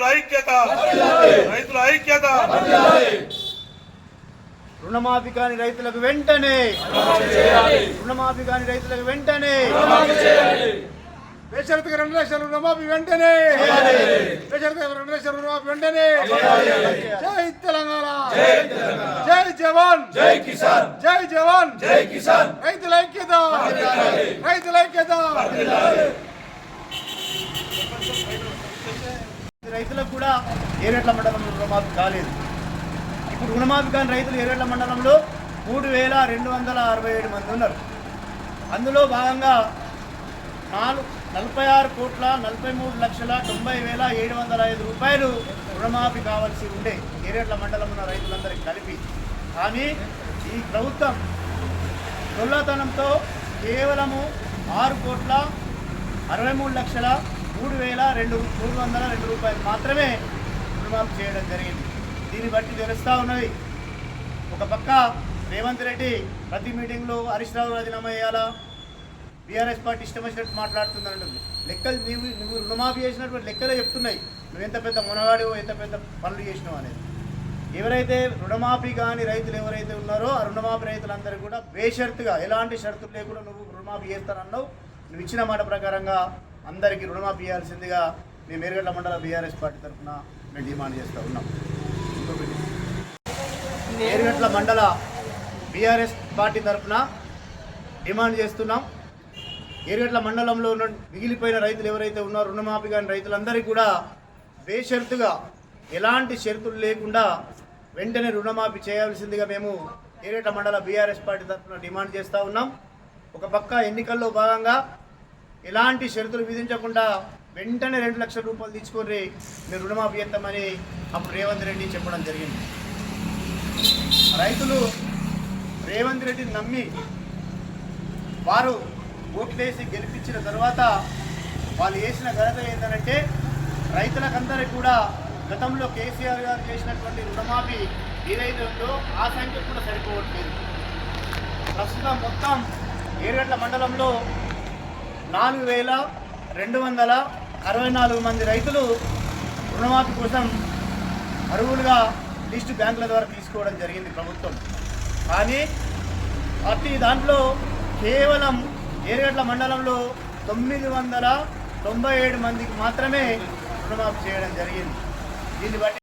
రైతుల ఐక్యత. రైతుల ఐక్యత. రుణమాఫీ కాని రైతులకు వెంటనే. రుణమాఫీ కాని రైతులకు వెంటనే. బేషరతుగా రెండు లక్షల రుణమాఫీ వెంటనే. బేషరతుగా రెండు లక్షల రుణమాఫీ వెంటనే. జై తెలంగాణ. జై జవాన్. జై కిసాన్. జై జవాన్. జై కిసాన్. రైతుల ఐక్యత. రైతుల ఐక్యత. రైతులకు కూడా ఏరేట్ల మండలంలో రుణమాఫీ కాలేదు. ఇప్పుడు రుణమాఫీ కాని రైతులు ఏరేట్ల మండలంలో మూడు వేల రెండు వందల అరవై ఏడు మంది ఉన్నారు. అందులో భాగంగా నాలుగు నలభై ఆరు కోట్ల నలభై మూడు లక్షల తొంభై వేల ఏడు వందల ఐదు రూపాయలు రుణమాఫీ కావాల్సి ఉండే ఏరేట్ల మండలం ఉన్న రైతులందరికీ కలిపి. కానీ ఈ ప్రభుత్వం దొల్లతనంతో కేవలము ఆరు కోట్ల అరవై మూడు లక్షల మూడు వేల రెండు మూడు వందల రెండు రూపాయలు మాత్రమే రుణమాఫీ చేయడం జరిగింది. దీన్ని బట్టి తెలుస్తూ ఉన్నది. ఒక పక్క రేవంత్ రెడ్డి ప్రతి మీటింగ్లో హరీష్ రావు రాజీనామా చేయాలా? బీఆర్ఎస్ పార్టీ ఇష్టం వచ్చినట్టు మాట్లాడుతుందంటుంది. లెక్కలు నువ్వు నువ్వు రుణమాఫీ చేసినటువంటి లెక్కలే చెప్తున్నాయి. నువ్వు ఎంత పెద్ద మునగాడివో ఎంత పెద్ద పనులు చేసినావు అనేది. ఎవరైతే రుణమాఫీ కాని రైతులు ఎవరైతే ఉన్నారో ఆ రుణమాఫీ రైతులందరూ కూడా బేషరతుగా ఎలాంటి షరతులు లేకుండా నువ్వు రుణమాఫీ చేస్తానన్నావు. నువ్వు ఇచ్చిన మాట ప్రకారంగా అందరికీ రుణమాఫీ చేయాల్సిందిగా మేము ఎరగడ్ల మండల బీఆర్ఎస్ పార్టీ తరఫున మేము డిమాండ్ చేస్తూ ఉన్నాం. ఇంకొకటి మండల బీఆర్ఎస్ పార్టీ తరఫున డిమాండ్ చేస్తున్నాం. ఏరుగట్ల మండలంలో ఉన్న మిగిలిపోయిన రైతులు ఎవరైతే ఉన్నారో రుణమాఫీ కాని రైతులందరికీ కూడా బేషరతుగా ఎలాంటి షరతులు లేకుండా వెంటనే రుణమాఫీ చేయాల్సిందిగా మేము ఏరేట మండల బీఆర్ఎస్ పార్టీ తరఫున డిమాండ్ చేస్తూ ఉన్నాం. ఒక పక్క ఎన్నికల్లో భాగంగా ఎలాంటి షరతులు విధించకుండా వెంటనే రెండు లక్షల రూపాయలు తీసుకొని మీరు రుణమాఫీ చేస్తామని అప్పుడు రేవంత్ రెడ్డి చెప్పడం జరిగింది. రైతులు రేవంత్ రెడ్డిని నమ్మి వారు ఓట్లేసి గెలిపించిన తర్వాత వాళ్ళు వేసిన ఘనత ఏంటంటే రైతులకందరికీ కూడా గతంలో కేసీఆర్ గారు చేసినటువంటి రుణమాఫీ ఏదైతే ఉందో ఆ సంఖ్య కూడా సరిపోవట్లేదు. ప్రస్తుతం మొత్తం ఏరుగట్ల మండలంలో నాలుగు వేల రెండు వందల అరవై నాలుగు మంది రైతులు రుణమాఫీ కోసం అరువులుగా లిస్టు బ్యాంకుల ద్వారా తీసుకోవడం జరిగింది ప్రభుత్వం. కానీ ప్రతి దాంట్లో కేవలం ఏరుగట్ల మండలంలో తొమ్మిది వందల తొంభై ఏడు మందికి మాత్రమే రుణమాఫీ చేయడం జరిగింది. దీన్ని బట్టి